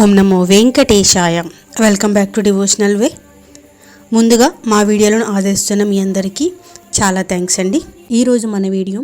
ఓం నమో వెంకటేశాయ. Welcome back to devotional way ముందుగా మా వీడియోలను ఆదరిస్తున్న మీ అందరికీ చాలా థ్యాంక్స్ అండి. ఈరోజు మన వీడియో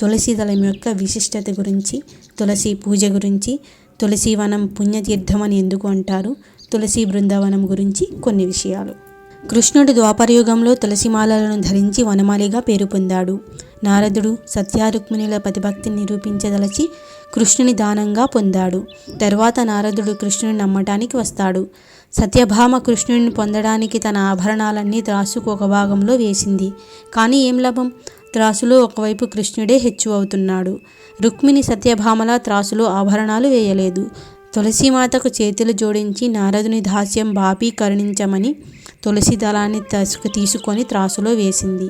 తులసి దళం యొక్క విశిష్టత గురించి తులసి పూజ గురించి తులసి వనం పుణ్యతీర్థం అని ఎందుకు అంటారు తులసి బృందావనం గురించి కొన్ని విషయాలు. కృష్ణుడు ద్వాపరయుగంలో తులసిమాలలను ధరించి వనమాలిగా పేరు పొందాడు. నారదుడు సత్యారుక్మిణుల ప్రతిభక్తిని నిరూపించదలచి కృష్ణుని దానంగా పొందాడు. తరువాత నారదుడు కృష్ణుని నమ్మటానికి వస్తాడు. సత్యభామ కృష్ణుని పొందడానికి తన ఆభరణాలన్నీ త్రాసుకు ఒక భాగంలో వేసింది. కానీ ఏం లాభం? త్రాసులో ఒకవైపు కృష్ణుడే హెచ్చు అవుతున్నాడు రుక్మిణి సత్యభామల త్రాసులో ఆభరణాలు వేయలేదు. తులసీమాతకు చేతులు జోడించి నారదుని దాస్యం బాపీ కరుణించమని తులసి దళాన్ని తసుకు తీసుకొని త్రాసులో వేసింది.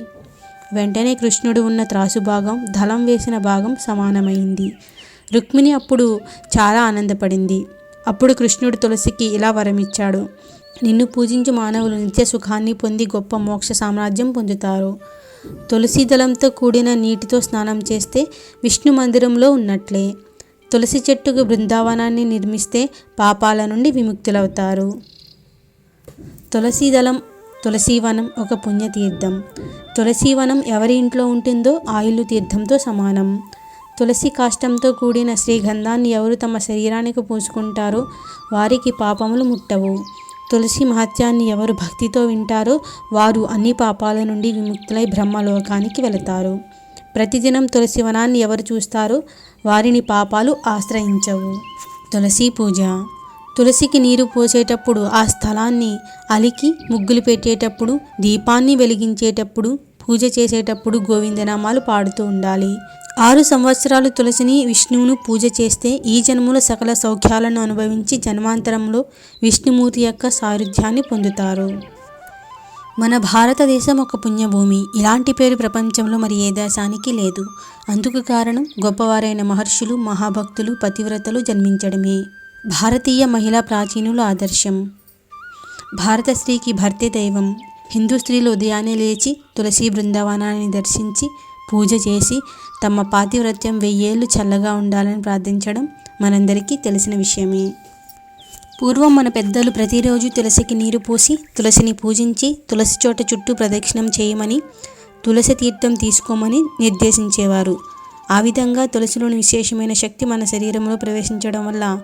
వెంటనే కృష్ణుడు ఉన్న త్రాసు భాగం దళం వేసిన భాగం సమానమైంది. రుక్మిణి అప్పుడు చాలా ఆనందపడింది. అప్పుడు కృష్ణుడు తులసికి ఇలా వరమిచ్చాడు. నిన్ను పూజించు మానవులు నిత్య సుఖాన్ని పొంది గొప్ప మోక్ష సామ్రాజ్యం పొందుతారు. తులసి దళంతో కూడిన నీటితో స్నానం చేస్తే విష్ణు మందిరంలో ఉన్నట్లే. తులసి చెట్టుకు బృందావనాన్ని నిర్మిస్తే పాపాల నుండి విముక్తులవుతారు. తులసీదళం తులసీవనం ఒక పుణ్యతీర్థం. తులసీవనం ఎవరి ఇంట్లో ఉంటుందో ఆయులు తీర్థంతో సమానం. తులసి కాష్టంతో కూడిన శ్రీగంధాన్ని ఎవరు తమ శరీరానికి పూసుకుంటారో వారికి పాపములు ముట్టవు. తులసి మహత్యాన్ని ఎవరు భక్తితో వింటారో వారు అన్ని పాపాల నుండి విముక్తులై బ్రహ్మలోకానికి వెళతారు. ప్రతిదినం తులసి వనాన్ని ఎవరు చూస్తారో వారిని పాపాలు ఆశ్రయించవు. తులసి పూజ. తులసికి నీరు పోసేటప్పుడు ఆ స్థలాన్ని అలికి ముగ్గులు పెట్టేటప్పుడు దీపాన్ని వెలిగించేటప్పుడు పూజ చేసేటప్పుడు గోవిందనామాలు పాడుతూ ఉండాలి. ఆరు సంవత్సరాలు తులసిని విష్ణువును పూజ చేస్తే ఈ జన్మలో సకల సౌఖ్యాలను అనుభవించి జన్మాంతరంలో విష్ణుమూర్తి యొక్క సాయుధ్యాన్ని పొందుతారు. మన భారతదేశం ఒక పుణ్యభూమి. ఇలాంటి పేరు ప్రపంచంలో మరి ఏ దేశానికి లేదు. అందుకు కారణం గొప్పవారైన మహర్షులు మహాభక్తులు పతివ్రతలు జన్మించడమే. భారతీయ మహిళా ప్రాచీనుల ఆదర్శం. భారత స్త్రీకి భర్తే దైవం. హిందూ స్త్రీలు ఉదయాన్నే లేచి తులసి బృందావనాన్ని దర్శించి పూజ చేసి తమ పాతివ్రత్యం వెయ్యేళ్ళు చల్లగా ఉండాలని ప్రార్థించడం మనందరికీ తెలిసిన విషయమే. పూర్వం మన పెద్దలు ప్రతిరోజు తులసికి నీరు పోసి తులసిని పూజించి తులసి చోట చుట్టూ ప్రదక్షిణం చేయమని తులసి తీర్థం తీసుకోమని నిర్దేశించేవారు. ఆ విధంగా తులసిలోని విశేషమైన శక్తి మన శరీరంలో ప్రవేశించడం వల్ల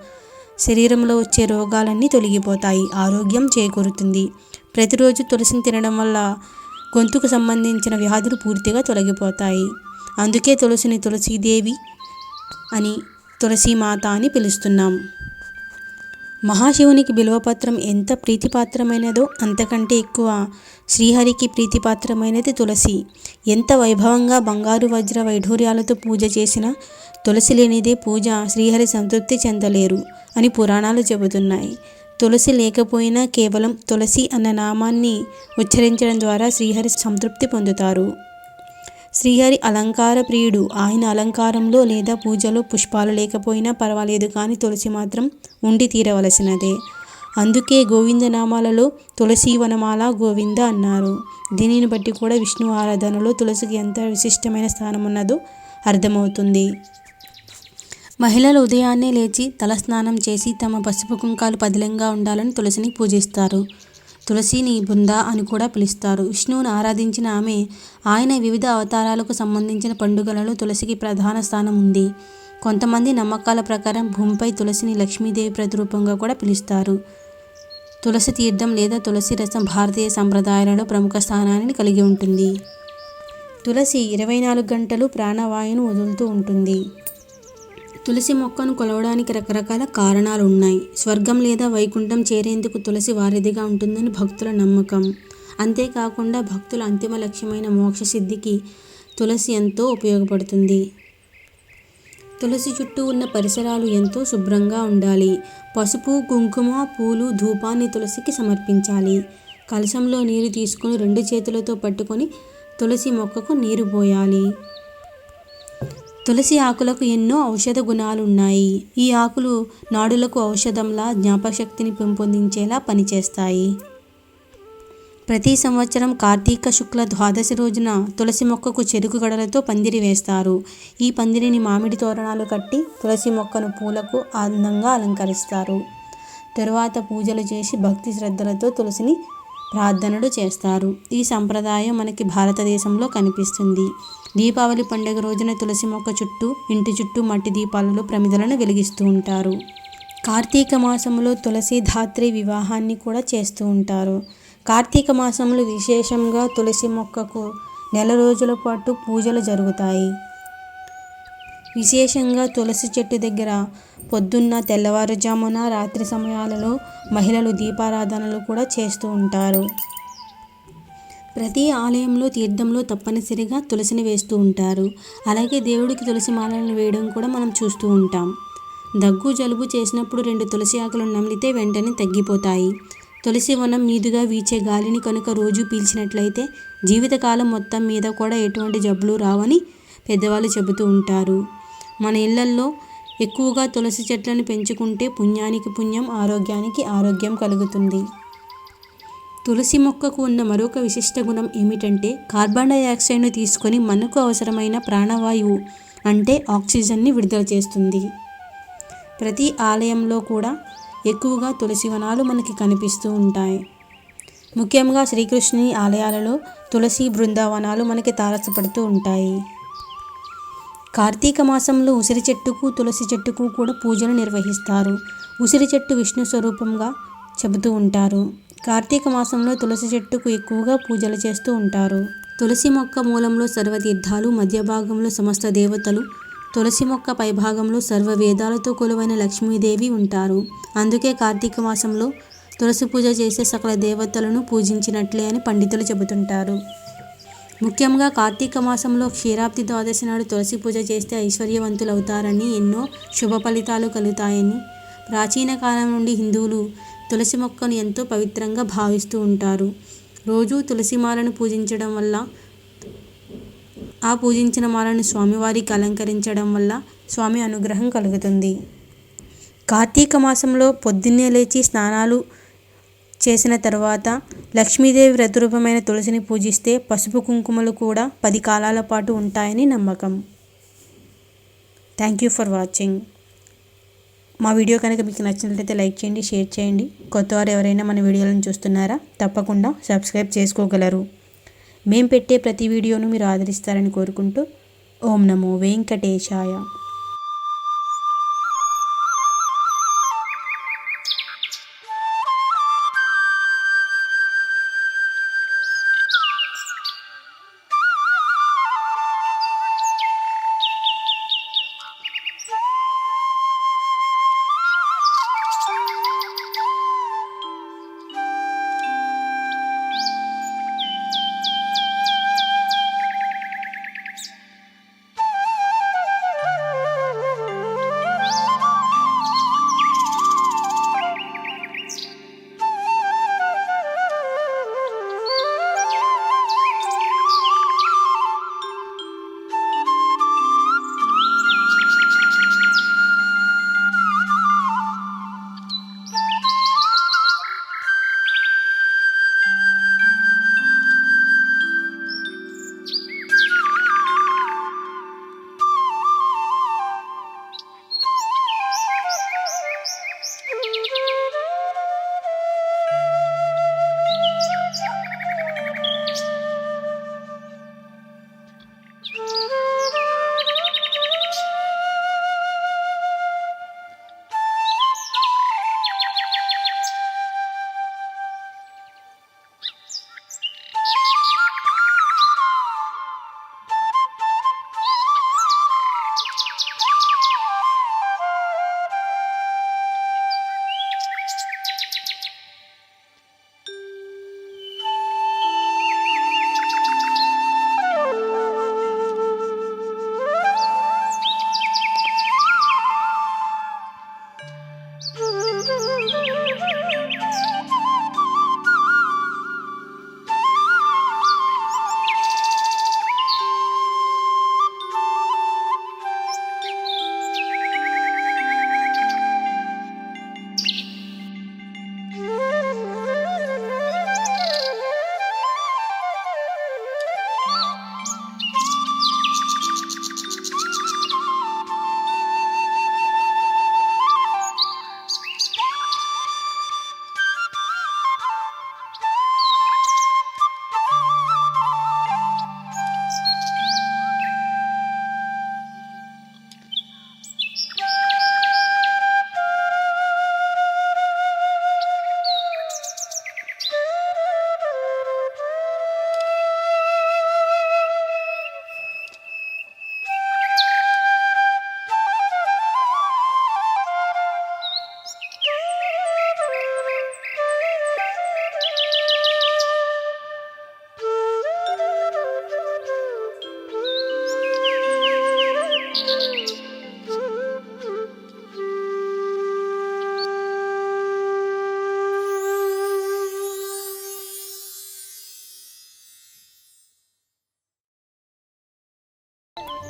శరీరంలో వచ్చే రోగాలన్నీ తొలగిపోతాయి ఆరోగ్యం చేకూరుతుంది. ప్రతిరోజు తులసిని తినడం వల్ల గొంతుకు సంబంధించిన వ్యాధులు పూర్తిగా తొలగిపోతాయి. అందుకే తులసిని తులసీదేవి అని తులసీమాత అని పిలుస్తున్నాం. మహాశివునికి బిల్వపత్రం ఎంత ప్రీతిపాత్రమైనదో అంతకంటే ఎక్కువ శ్రీహరికి ప్రీతిపాత్రమైనది తులసి. ఎంత వైభవంగా బంగారు వజ్ర వైఢూర్యాలతో పూజ చేసినా తులసి లేనిదే పూజ శ్రీహరి సంతృప్తి చెందలేరు అని పురాణాలు చెబుతున్నాయి. తులసి లేకపోయినా కేవలం తులసి అన్న నామాన్ని ఉచ్చరించడం ద్వారా శ్రీహరి సంతృప్తి పొందుతారు. శ్రీహరి అలంకార ప్రియుడు. ఆయన అలంకారంలో లేదా పూజలో పుష్పాలు లేకపోయినా పర్వాలేదు కానీ తులసి మాత్రం ఉండి తీరవలసినదే. అందుకే గోవిందనామాలలో తులసి వనమాల గోవింద అన్నారు. దీనిని బట్టి కూడా విష్ణు ఆరాధనలో తులసికి ఎంత విశిష్టమైన స్థానం ఉన్నదో అర్థమవుతుంది. మహిళలు ఉదయాన్నే లేచి తలస్నానం చేసి తమ పసుపు కుంకాలు పదిలంగా ఉండాలని తులసిని పూజిస్తారు. తులసిని బృంద అని కూడా పిలుస్తారు. విష్ణువును ఆరాధించిన ఆమె ఆయన వివిధ అవతారాలకు సంబంధించిన పండుగలలో తులసికి ప్రధాన స్థానం ఉంది. కొంతమంది నమ్మకాల ప్రకారం భూమిపై తులసిని లక్ష్మీదేవి ప్రతిరూపంగా కూడా పిలుస్తారు. తులసి తీర్థం లేదా తులసి రసం భారతీయ సంప్రదాయాలలో ప్రముఖ స్థానాన్ని కలిగి ఉంటుంది. తులసి ఇరవై నాలుగు గంటలు ప్రాణవాయువును వదులుతూ ఉంటుంది. తులసి మొక్కను కొలవడానికి రకరకాల కారణాలు ఉన్నాయి స్వర్గం లేదా వైకుంఠం చేరేందుకు తులసి వారిదిగా ఉంటుందని భక్తుల నమ్మకం. అంతేకాకుండా భక్తుల అంతిమ లక్ష్యమైన మోక్ష సిద్ధికి తులసి ఎంతో ఉపయోగపడుతుంది. తులసి చుట్టూ ఉన్న పరిసరాలు ఎంతో శుభ్రంగా ఉండాలి. పసుపు కుంకుమ పూలు ధూపాన్ని తులసికి సమర్పించాలి. కలశంలో నీరు తీసుకొని రెండు చేతులతో పట్టుకొని తులసి మొక్కకు నీరు పోయాలి. తులసి ఆకులకు ఎన్నో ఔషధ గుణాలు ఉన్నాయి ఈ ఆకులు నాడులకు ఔషధంలా జ్ఞాపకశక్తిని పెంపొందించేలా పనిచేస్తాయి. ప్రతి సంవత్సరం కార్తీక శుక్ల ద్వాదశి రోజున తులసి మొక్కకు చెరుకు గడలతో పందిరి వేస్తారు. ఈ పందిరిని మామిడి తోరణాలు కట్టి తులసి మొక్కను పూలకు అందంగా అలంకరిస్తారు. తరువాత పూజలు చేసి భక్తి శ్రద్ధలతో తులసిని ప్రార్థనలు చేస్తారు. ఈ సంప్రదాయం మనకి భారతదేశంలో కనిపిస్తుంది. దీపావళి పండుగ రోజున తులసి మొక్క చుట్టూ ఇంటి చుట్టూ మట్టి దీపాలలో ప్రమిదలను వెలిగిస్తూ ఉంటారు. కార్తీక మాసంలో తులసి ధాత్రి వివాహాన్ని కూడా చేస్తూ ఉంటారు. కార్తీక మాసంలో విశేషంగా తులసి మొక్కకు నెల రోజుల పాటు పూజలు జరుగుతాయి. విశేషంగా తులసి చెట్టు దగ్గర పొద్దున్న తెల్లవారుజామున రాత్రి సమయాలలో మహిళలు దీపారాధనలు కూడా చేస్తూ ఉంటారు. ప్రతి ఆలయంలో తీర్థంలో తప్పనిసరిగా తులసిని వేస్తూ ఉంటారు. అలాగే దేవుడికి తులసి మాలను వేయడం కూడా మనం చూస్తూ ఉంటాం. దగ్గు జలుబు చేసినప్పుడు రెండు తులసి ఆకులు నమిలితే వెంటనే తగ్గిపోతాయి. తులసి వనం మీదుగా వీచే గాలిని కనుక రోజు పీల్చినట్లయితే జీవితకాలం మొత్తం మీద కూడా ఎటువంటి జబ్బులు రావని పెద్దవాళ్ళు చెబుతూ ఉంటారు. మన ఇళ్ళల్లో ఎక్కువగా తులసి చెట్లను పెంచుకుంటే పుణ్యానికి పుణ్యం ఆరోగ్యానికి ఆరోగ్యం కలుగుతుంది. తులసి మొక్కకు ఉన్న మరొక విశిష్ట గుణం ఏమిటంటే కార్బన్ డైఆక్సైడ్ను తీసుకొని మనకు అవసరమైన ప్రాణవాయువు అంటే ఆక్సిజన్ని విడుదల చేస్తుంది. ప్రతి ఆలయంలో కూడా ఎక్కువగా తులసి వనాలు మనకి కనిపిస్తూ ఉంటాయి. ముఖ్యంగా శ్రీకృష్ణుని ఆలయాలలో తులసి బృందావనాలు మనకి తారసపడుతూ ఉంటాయి. కార్తీక మాసంలో ఉసిరి చెట్టుకు తులసి చెట్టుకు కూడా పూజలు నిర్వహిస్తారు. ఉసిరి చెట్టు విష్ణు స్వరూపంగా చెబుతూ ఉంటారు. కార్తీక మాసంలో తులసి చెట్టుకు ఎక్కువగా పూజలు చేస్తూ ఉంటారు. తులసి మొక్క మూలంలో సర్వతీర్థాలు మధ్య భాగంలో సమస్త దేవతలు తులసి మొక్క పైభాగంలో సర్వ వేదాలతో కొలువైన లక్ష్మీదేవి ఉంటారు. అందుకే కార్తీక మాసంలో తులసి పూజ చేసే సకల దేవతలను పూజించినట్లే అని పండితులు చెబుతుంటారు. ముఖ్యంగా కార్తీక మాసంలో క్షీరాబ్ది ద్వాదశి నాడు తులసి పూజ చేస్తే ఐశ్వర్యవంతులు అవుతారని ఎన్నో శుభ ఫలితాలు కలుగుతాయని. ప్రాచీన కాలం నుండి హిందువులు తులసి మొక్కను ఎంతో పవిత్రంగా భావిస్తూ ఉంటారు. రోజు తులసి మాలను పూజించడం వల్ల ఆ పూజించిన మాలను స్వామివారికి అలంకరించడం వల్ల స్వామి అనుగ్రహం కలుగుతుంది. కార్తీక మాసంలో పొద్దున్నే లేచి స్నానాలు చేసిన తర్వాత లక్ష్మీదేవి వ్రతరూపమైన తులసిని పూజిస్తే పసుపు కుంకుమలు కూడా పది కాలాల పాటు ఉంటాయని నమ్మకం. థ్యాంక్ యూ ఫర్ వాచింగ్ మా వీడియో కనుక మీకు నచ్చినట్లయితే లైక్ చేయండి షేర్ చేయండి. కొత్తవారు ఎవరైనా మన వీడియోలను చూస్తున్నారా? తప్పకుండా సబ్స్క్రైబ్ చేసుకోగలరు. మేము పెట్టే ప్రతి వీడియోను మీరు ఆదరిస్తారని కోరుకుంటూ ఓం నమో వెంకటేశాయ.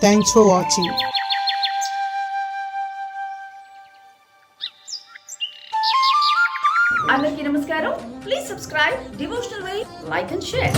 థ్యాంక్స్ ఫర్ వాచింగ్ అందరికీ నమస్కారం. Please subscribe devotional why like and share